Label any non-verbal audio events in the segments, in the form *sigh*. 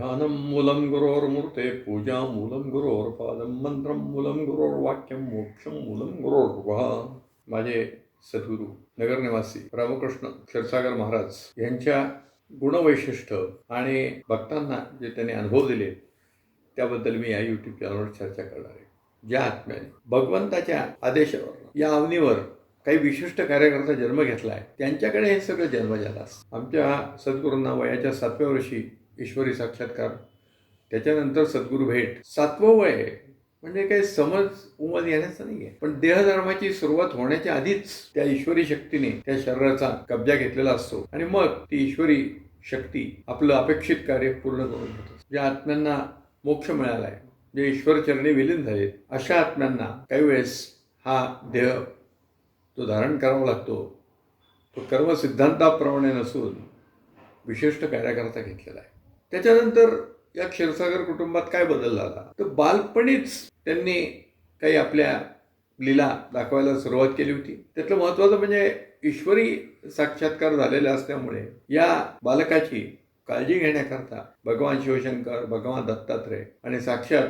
ध्यानं मूलं गुरोर्मूर्ते पूजा मूलं गुरोर्पादं मंत्रं मूलं गुरोर्वाक्यं मोक्षं मूलं गुरोर्वः माझे सद्गुरू नगरनिवासी रामकृष्ण क्षीरसागर महाराज यांच्या गुणवैशिष्ट्य आणि भक्तांना जे त्यांनी अनुभव दिले त्याबद्दल मी या यूट्यूब चॅनलवर चर्चा करणार आहे. ज्या आत्म्याने भगवंताच्या आदेशावर या अवनीवर काही विशिष्ट कार्याकरता जन्म घेतला आहे त्यांच्याकडे हे सगळं जन्म झाला आमच्या सद्गुरूंना वयाच्या सातव्या वर्षी ईश्वरी साक्षात्कार. त्याच्यानंतर सद्गुरू भेट. सातवं वय म्हणजे काही समज उमद येण्याचं नाही आहे पण देहधर्माची सुरुवात होण्याच्या आधीच त्या ईश्वरी शक्तीने त्या शरीराचा कब्जा घेतलेला असतो. आणि मग ती ईश्वरी शक्ती आपलं अपेक्षित कार्य पूर्ण करून घेतो ज्या आत्म्यांना मोक्ष मिळाला आहे जे ईश्वरचरणी विलीन झालेत अशा आत्म्यांना काही वेळेस हा देह तो धारण करावा लागतो. तो कर्मसिद्धांताप्रमाणे नसून विशिष्ट कार्याकरता घेतलेला आहे. त्याच्यानंतर या क्षीरसागर कुटुंबात काय बदल झाला? तर बालपणीच त्यांनी काही आपल्या लीला दाखवायला सुरुवात केली होती. त्यातलं महत्त्वाचं म्हणजे ईश्वरी साक्षात्कार झालेले असल्यामुळे या बालकाची काळजी घेण्याकरता भगवान शिवशंकर भगवान दत्तात्रय आणि साक्षात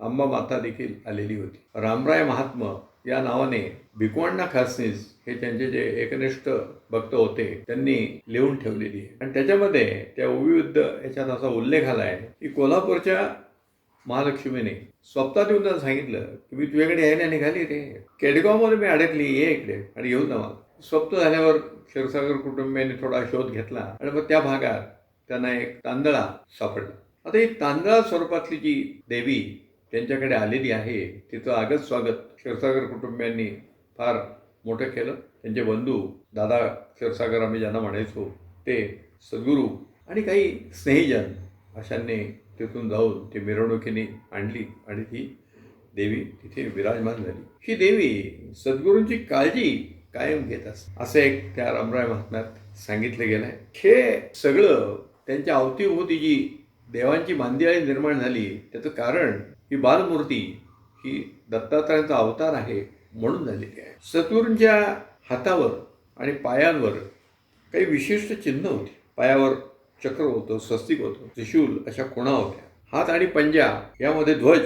अंबा माता देखील आलेली होती. रामराय महात्म या नावाने भिकवण्णा खासनीस हे त्यांचे जे एकनिष्ठ भक्त होते त्यांनी लिहून ठेवलेली आहे. आणि त्याच्यामध्ये त्या ओवियुद्ध याच्यात असा उल्लेख आला आहे की कोल्हापूरच्या महालक्ष्मीने स्वप्नात येऊन त्यांना सांगितलं की मी तुझ्याकडे यायला निघाली रे. केडगावमध्ये मी अडकली ये इकडे आणि येऊन जा मला. स्वप्न झाल्यावर क्षीरसागर कुटुंबियांनी थोडा शोध घेतला आणि मग त्या भागात त्यांना एक तांदळा सापडला. आता ही तांदळा स्वरूपातली जी देवी त्यांच्याकडे आलेली आहे तिचं आगत स्वागत क्षीरसागर कुटुंबियांनी फार मोठं केलं. त्यांचे बंधू दादा क्षीरसागर आम्ही ज्यांना म्हणायचो ते सद्गुरू आणि काही स्नेहीजन अशांनी तिथून जाऊन ती मिरवणुकीने आणली आणि ती देवी तिथे विराजमान झाली. ही देवी सद्गुरूंची काळजी कायम घेत असते. असं एक त्या रामराय महात्म्यात सांगितलं गेलं आहे. हे सगळं त्यांच्या अवतीभोवती जी देवांची मांदियाळी निर्माण झाली. त्याचं कारण ही बालमूर्ती ही दत्तात्रयांचा अवतार आहे. म्हणून झालेली आहे. सतुरच्या हातावर आणि पायांवर काही विशिष्ट चिन्ह होती. पायावर चक्र होतं स्वस्तिक होतं त्रिशूल अशा खुणा होत्या. हात आणि पंजा यामध्ये ध्वज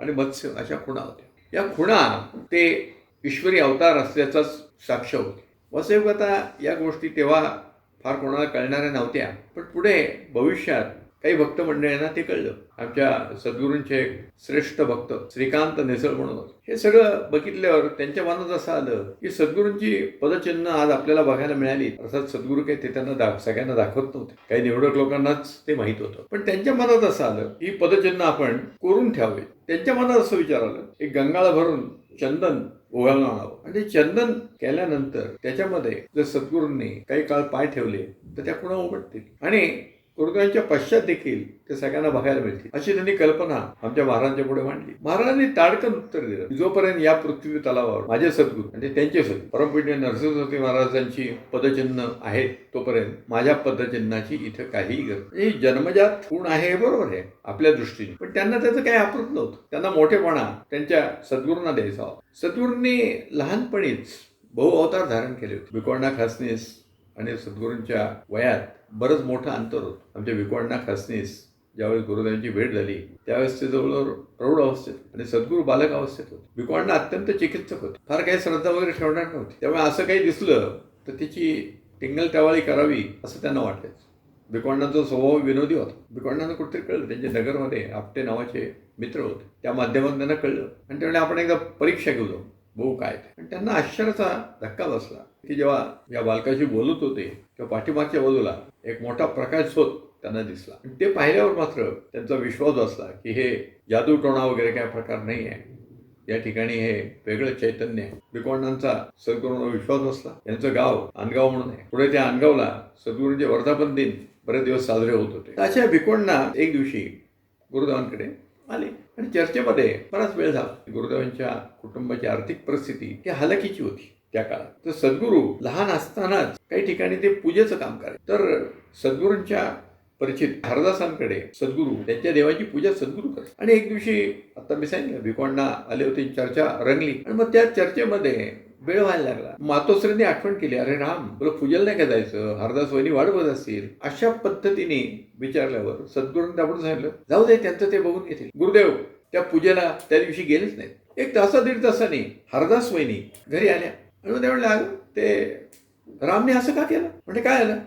आणि मत्स्य अशा खुणा होत्या. या खुणा ते ईश्वरी अवतार असल्याचाच साक्ष होते. वसुदेव आता या गोष्टी तेव्हा फार कोणाला कळणाऱ्या नव्हत्या. पण पुढे भविष्यात काही भक्त मंडळींना ते कळलं. आमच्या सद्गुरूंचे एक श्रेष्ठ भक्त श्रीकांत नेसळ म्हणून हे सगळं बघितल्यावर त्यांच्या मनात असं आलं की सद्गुरूंची पदचिन्ह आज आपल्याला बघायला मिळाली. अर्थात सद्गुरू काही ते त्यांना दाख सगळ्यांना दाखवत नव्हते. काही निवडक लोकांनाच ते माहीत होतं. पण त्यांच्या मनात असं आलं की पदचिन्ह आपण कोरून ठेवावे. त्यांच्या मनात असं विचार आलं. एक गंगाळा भरून चंदन ओघाळून आणावं. आणि ते चंदन केल्यानंतर त्याच्यामध्ये जर सद्गुरूंनी काही काळ पाय ठेवले तर त्या पुन्हा उमटतील आणि गुरुदेवांच्या पश्चात देखील ते सगळ्यांना बघायला मिळतील. अशी त्यांनी कल्पना आमच्या महाराजांच्या पुढे मांडली. महाराजांनी ताडकन उत्तर दिलं. जोपर्यंत या पृथ्वी तलावावर माझे सद्गुरू म्हणजे त्यांचे सद्गुरू परमपूज्य नरसिंहस्वती महाराजांची पदचिन्ह आहेत तोपर्यंत माझ्या पदचिन्हाची इथं काहीही गरज नाही. ही जन्मजात गुण आहे हे बरोबर आहे आपल्या दृष्टीने. पण त्यांना त्याचं काही अप्रूप नव्हतं. त्यांना मोठेपणा त्यांच्या सद्गुरूंना द्यायचा होता. सद्गुरूंनी लहानपणीच बहु अवतार धारण केले होते. विकोणा खासनीस आणि सद्गुरूंच्या वयात बरंच मोठं अंतर होतं. आमच्या विकोणा खासनीस ज्यावेळेस गुरुदेवांची भेट झाली त्यावेळेस ते जवळजवळ प्रौढ अवस्थेत आणि सद्गुरू बालक अवस्थेत होते. विकोणा अत्यंत चिकित्सक होते. फार काही श्रद्धा वगैरे ठेवणार नव्हती. त्यामुळे असं काही दिसलं तर त्याची टिंगल टवाळी करावी असं त्यांना वाटायचं. बिकोंडांचा स्वभाव विनोदी होता. बिकोंडांना कुठेतरी कळलं. त्यांच्या नगरमध्ये आपटे नावाचे मित्र होते. त्या माध्यमातून त्यांना कळलं. आणि त्यामुळे आपण एकदा परीक्षा घेऊ भाऊ काय ते. आणि त्यांना आश्चर्याचा धक्का बसला की जेव्हा या बालकाशी बोलत होते तेव्हा पाठीमागच्या बाजूला एक मोठा प्रकाश होत त्यांना दिसला. आणि ते पाहिल्यावर मात्र त्यांचा विश्वास बसला की हे जादूटोणा वगैरे काय प्रकार नाही आहे. या ठिकाणी हे वेगळं चैतन्य आहे. बिकोंडांचा सद्गुरूंना विश्वास असला यांचं गाव अनगाव म्हणून आहे. पुढे त्या अनगावला सद्गुरूंचे वर्धापन दिन बरेच दिवस साजरे होत होते. अशा भिकोंडना एक दिवशी गुरुदेवांकडे आले. आणि चर्चेमध्ये बराच वेळ झाला. गुरुदेवांच्या कुटुंबाची आर्थिक परिस्थिती ही हलकीची होती त्या काळात. तर सद्गुरू लहान असतानाच काही ठिकाणी ते पूजेचं काम करायचे. तर सद्गुरूंच्या परिचित हरदासांकडे सद्गुरू त्यांच्या देवाची पूजा सद्गुरू करत आणि एक दिवशी आता मी सांगितलं भिकोंडा आले होते चर्चा रंगली. आणि मग त्या चर्चेमध्ये वेळ व्हायला लागला. मातोश्रींनी आठवण केली अरे राम तुला पूजेला नाही का जायचं? हरदास वहिनी वाढवत बघत असतील. अशा पद्धतीने विचारल्यावर सद्गुरूंनी आपण सांगितलं जाऊ दे त्यांचं ते बघून घेतील. गुरुदेव त्या पूजेला त्या दिवशी गेलेच नाहीत. एक तासा दीड तासाने हरदास वहिनी घरी आल्या. आणि मग ते म्हणलं ते रामने असं का केलं? म्हणजे काय आलं?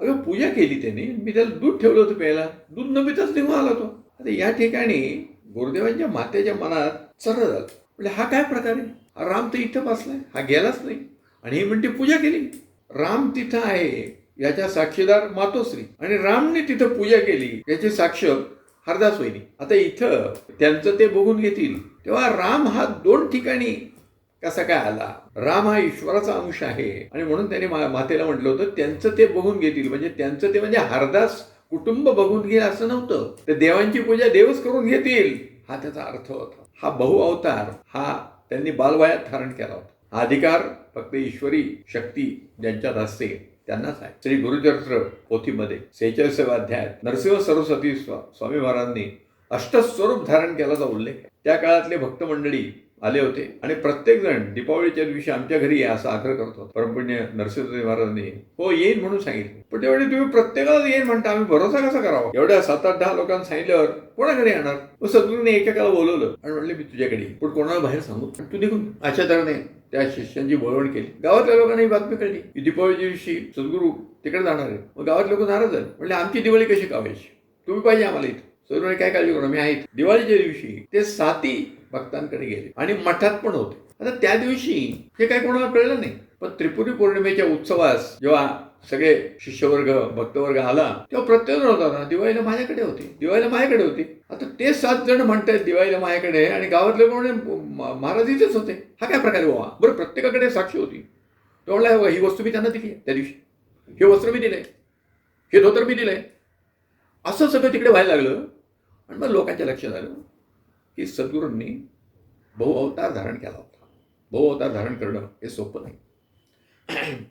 अगं पूजा केली त्यांनी. मी त्याला दूध ठेवलं होतं प्यायला. दूध न पिताच निघून आला तो. आता या ठिकाणी गुरुदेवांच्या मातेच्या मनात चर झालं. म्हणजे हा काय प्रकार आहे? हा राम तर इथं बसलाय. हा गेलाच नाही. आणि ही म्हणते पूजा केली. राम तिथं आहे याच्या साक्षीदार मातोश्री. आणि रामने तिथं पूजा केली याचे साक्ष हरदास वहिनी. आता इथं त्यांचं ते बघून घेतील. तेव्हा राम हा दोन ठिकाणी कसा काय आला? राम हा ईश्वराचा अंश आहे. आणि म्हणून त्याने मातेला म्हटलं होतं त्यांचं ते बघून घेतील. म्हणजे त्यांचं ते म्हणजे हरदास कुटुंब बघून घेईल असं नव्हतं. ते देवांची पूजा देवच करून घेतील. हा त्याचा अर्थ होता. हा बहुअवतार हा त्यांनी बालवयात धारण केला होता. हा अधिकार फक्त ईश्वरी शक्ती ज्यांच्यात असते त्यांनाच आहे. श्री गुरुचरित्र पोथीमध्ये सेहेचाळीसाव्या अध्यायात नरसिंह सरस्वती स्वा- स्वामी महाराजांनी अष्टस्वरूप धारण केल्याचा उल्लेख आहे. त्या काळातले भक्त मंडळी आले होते. आणि प्रत्येक जण दीपावलीच्या दिवशी आमच्या घरी या असा आग्रह करतो. परमपुण्य नरसिंहदेव महाराजांनी हो येईन म्हणून सांगितलं. पण तेवढी तुम्ही प्रत्येकाला येईन म्हणता. आम्ही भरोसा कसा करावा? एवढ्या सात आठ दहा लोकांना सांगितल्यावर कोणाकडे येणार? मग सद्गुरूने एकेकाला बोलवलं. आणि म्हणले मी तुझ्याकडे पण कोणाला बाहेर सांगू? तू निघून अशा तऱ्हेने त्या शिष्यांची वळवण केली. गावातल्या लोकांना ही बातमी कळली. की दीपावलीच्या दिवशी सद्गुरू तिकडे जाणार आहे मग गावात लोक नाराज झाले. म्हणले आमची दिवाळी कशी कावायची? तुम्ही पाहिजे आम्हाला इथं. सद्गुरूने काय काळजी करू? मी आहे दिवाळीच्या दिवशी ते साती भक्तांकडे गेले. आणि मठात पण होते. आता त्या दिवशी हे काय कोणाला कळलं नाही. पण त्रिपुरी पौर्णिमेच्या उत्सवास जेव्हा सगळे शिष्यवर्ग भक्तवर्ग आला तेव्हा प्रत्येक जण होता ना दिवाळीला माझ्याकडे होती. दिवाळीला माझ्याकडे होती. आता ते सात जण म्हणतायत दिवाळीला माझ्याकडे आणि गावातले कोण महाराज इथेच होते. हा काय प्रकार आहे बाबा? बरं प्रत्येकाकडे साक्षी होती. तो म्हणला हो, ही वस्तू मी त्यांना दिली त्या दिवशी. हे वस्त्र मी दिलंय. हे धोतर मी दिलंय. असं सगळं तिकडे व्हायला लागलं. आणि मग लोकांच्या लक्षात आलं. की सद्गुरूंनी बहुअवतार धारण केला होता. बहुअवतार धारण करणं हे सोपं नाही. *clears throat*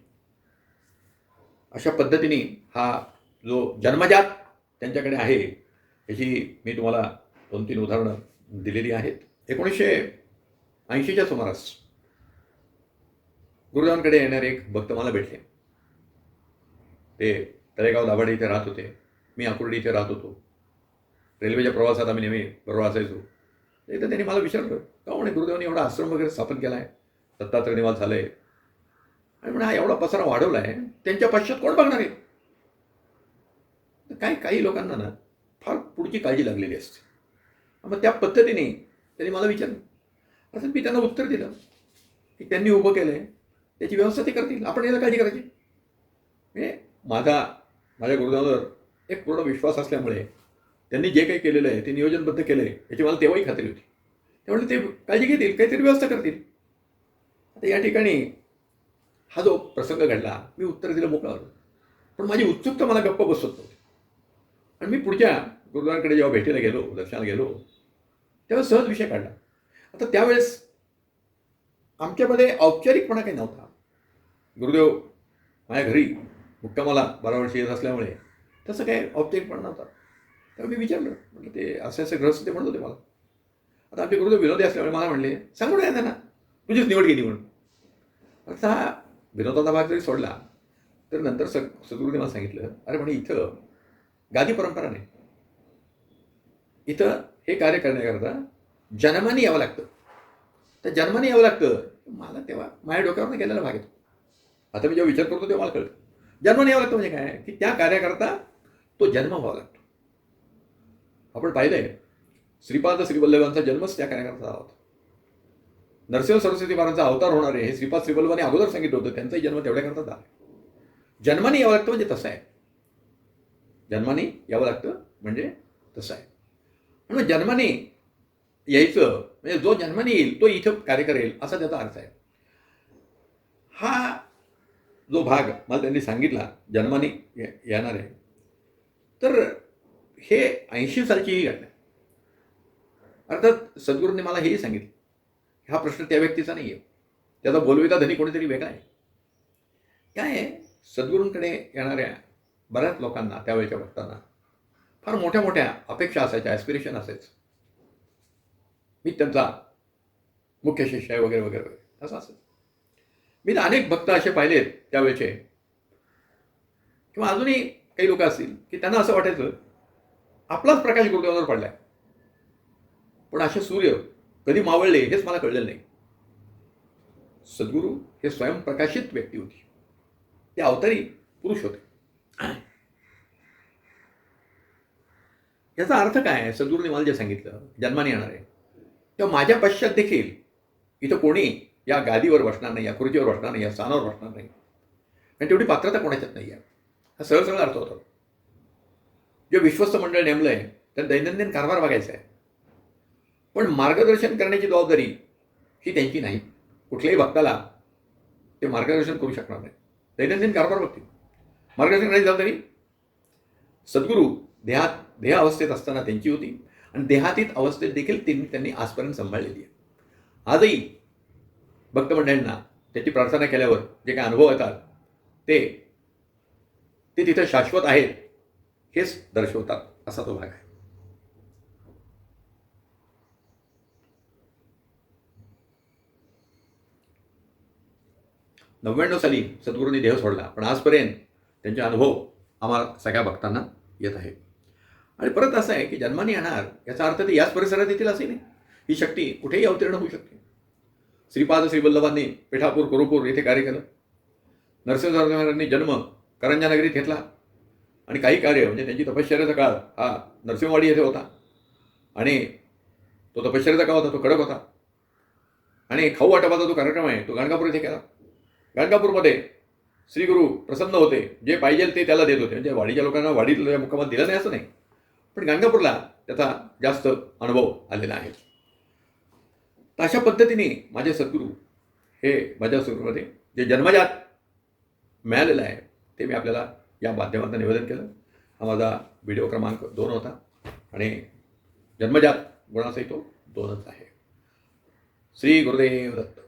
अशा पद्धतीने हा जो जन्मजात त्यांच्याकडे आहे याची मी तुम्हाला दोन तीन उदाहरणं दिलेली आहेत. एकोणीसशे ऐंशीच्या सुमारास गुरुदेवांकडे येणारे एक भक्त मला भेटले. ते तळेगाव दाभाडे इथे राहत होते. मी आकुर्डी इथे राहत होतो. रेल्वेच्या प्रवासात आम्ही नेहमी बरोबर असायचो तर इथं त्यांनी मला विचारलं का हो म्हणे गुरुदेवाने एवढा आश्रम वगैरे स्थापन केला आहे दत्तात्रय निवास झालं आहे आणि म्हणे हा एवढा पसारा वाढवला आहे त्यांच्या पाश्चात कोण बघणार आहे? काही काही लोकांना ना फार पुढची काळजी लागलेली असते. मग त्या पद्धतीने त्यांनी मला विचारलं. असं मी त्यांना उत्तर दिलं की त्यांनी उभं केलं आहे त्याची व्यवस्था ते करतील आपण याला काळजी करायची. म्हणजे माझा माझ्या गुरुदेवावर एक पूर्ण विश्वास असल्यामुळे त्यांनी जे काही केलेलं आहे ते नियोजनबद्ध केलं आहे याची मला तेव्हाही खात्री होती. त्यामुळे ते काळजी घेतील काहीतरी व्यवस्था करतील. आता या ठिकाणी हा जो प्रसंग घडला मी उत्तर दिलं मोकळावर पण माझी उत्सुकता मला गप्प बसवत नव्हती. आणि मी पुढच्या गुरुद्वाराकडे जेव्हा भेटीला गेलो दर्शनाला गेलो तेव्हा सहज विषय काढला. आता त्यावेळेस आमच्यामध्ये औपचारिकपणा काही नव्हता. गुरुदेव माझ्या घरी मुक्कामाला बारा वर्ष येत असल्यामुळे तसं काही औपचारिकपणा नव्हता. तेव्हा मी विचारलं म्हटलं ते असे असे ग्रस्त ते म्हणत होते मला. आता आमचे गुरुदेव विनोदी असल्यामुळे मला म्हणले सांगू नये त्यांना तुझीच निवड केली म्हणून. आता हा विनोदाचा भाग जरी सोडला तर नंतर स सद्गुरूने मला सांगितलं अरे म्हणे इथं गादी परंपरा नाही. इथं हे कार्य करण्याकरता जन्माने यावं लागतं. तर जन्माने यावं लागतं. मला तेव्हा माझ्या डोक्यावर गेलेला भाग येतो. आता मी जेव्हा विचार करतो तेव्हा मला कळतं. जन्माने यावं लागतं म्हणजे काय? की त्या कार्याकरता तो जन्म व्हावा लागतो. आपण पाहिलंय. श्रीपाद श्रीवल्लभांचा जन्मच त्या कार्याकरता झाला होता. नरसिंह सरस्वती महाराजांचा अवतार होणार आहे हे श्रीपाद श्रीवल्लभाने अगोदर सांगितलं होतं. त्यांचाही जन्म तेवढ्याकरता झाला जन्माने यावं लागतं म्हणजे तसं आहे. जन्माने यावं लागतं म्हणजे तसं आहे. म्हणून जन्माने यायचं म्हणजे जो जन्माने येईल तो इथं कार्य करेल असा त्याचा अर्थ आहे. हा जो भाग मला त्यांनी सांगितला जन्माने येणार आहे. तर हे ऐंशी सालची ही घटना अर्थात सद्गुरूंनी मला हेही सांगितलं. हा प्रश्न त्या व्यक्तीचा नाही आहे त्याचा बोलविता धनी कोणीतरी वेगळा आहे. काय आहे? सद्गुरूंकडे येणाऱ्या बऱ्याच लोकांना त्यावेळेच्या भक्तांना फार मोठ्या मोठ्या अपेक्षा असायच्या ॲस्पिरेशन असायचं. मी त्यांचा मुख्य शिष्य आहे वगैरे वगैरे वगैरे. असं असेल मी तर अनेक भक्त असे पाहिलेत त्यावेळेचे. किंवा अजूनही काही लोक असतील की त्यांना असं वाटायचं आपलाच प्रकाश गुरुदेवावर पडलाय. पण असे सूर्य कधी मावळले हेच मला कळलेलं नाही. सद्गुरू हे स्वयंप्रकाशित व्यक्ती होती. ते अवतारी पुरुष होते. याचा अर्थ काय आहे? सद्गुरूने मला जे सांगितलं जन्माने येणार आहे. तेव्हा माझ्या पश्चात देखील इथं कोणी या गादीवर बसणार नाही या खुर्चीवर बसणार नाही या स्थानावर बसणार नाही. आणि तेवढी पात्रता कोणाच्यात नाही आहे हा सरळ सरळ अर्थ होतो. जे विश्वस्त मंडळ नेमलं आहे तर दैनंदिन कारभार बघायचा आहे. पण मार्गदर्शन करण्याची जबाबदारी ही त्यांची नाही. कुठल्याही भक्ताला ते मार्गदर्शन करू शकणार नाही. दैनंदिन कारभार बघतील. मार्गदर्शन करण्याची जबाबदारी सद्गुरू देहात देह अवस्थेत असताना त्यांची होती. आणि देहातीत अवस्थेत देखील त्यांनी त्यांनी आजपर्यंत सांभाळलेली आहे. आजही भक्तमंडळींना त्याची प्रार्थना केल्यावर जे काही अनुभव येतात ते ते तिथं शाश्वत आहेत. हेच दर्शवतात असा तो भाग आहे. नव्याण्णव साली सद्गुरूंनी देह सोडला पण आजपर्यंत त्यांचे अनुभव आम्हाला सगळ्या भक्तांना येत आहे आणि परत असं आहे की जन्माने येणार याचा अर्थ ते याच परिसरात येतील असे नाही. ही शक्ती कुठेही अवतीर्ण होऊ शकते. श्रीपाद श्रीवल्लभांनी पिठापूर कुरुपूर येथे कार्य केलं. नरसिंहरावांनी जन्म करंजानगरीत घेतला. आणि काही कार्य म्हणजे त्यांची तपश्चर्याचा काळ हा नरसिंहवाडी येथे होता. आणि तो तपश्चर्याचा काळ होता तो कडक होता. आणि खाऊ वाटपाचा जो कार्यक्रम आहे तो गाणगापूर येथे केला. गाणगापूरमध्ये श्रीगुरू प्रसन्न होते. जे पाहिजे ते त्याला देत होते. म्हणजे वाडीच्या लोकांना वाडीतल्या मुक्कामात दिलं नाही असं नाही. पण गाणगापूरला त्याचा जास्त अनुभव आलेला आहे. तर अशा पद्धतीने माझे सद्गुरू हे माझ्या सुरूमध्ये जे जन्मजात मिळालेलं आहे ते मी आपल्याला या माध्यमातून निवेदन केलं. हा माझा व्हिडिओ क्रमांक दोन होता. आणि जन्मजात गुणाचाही तो दोनच आहे. श्री गुरुदेव दत्त.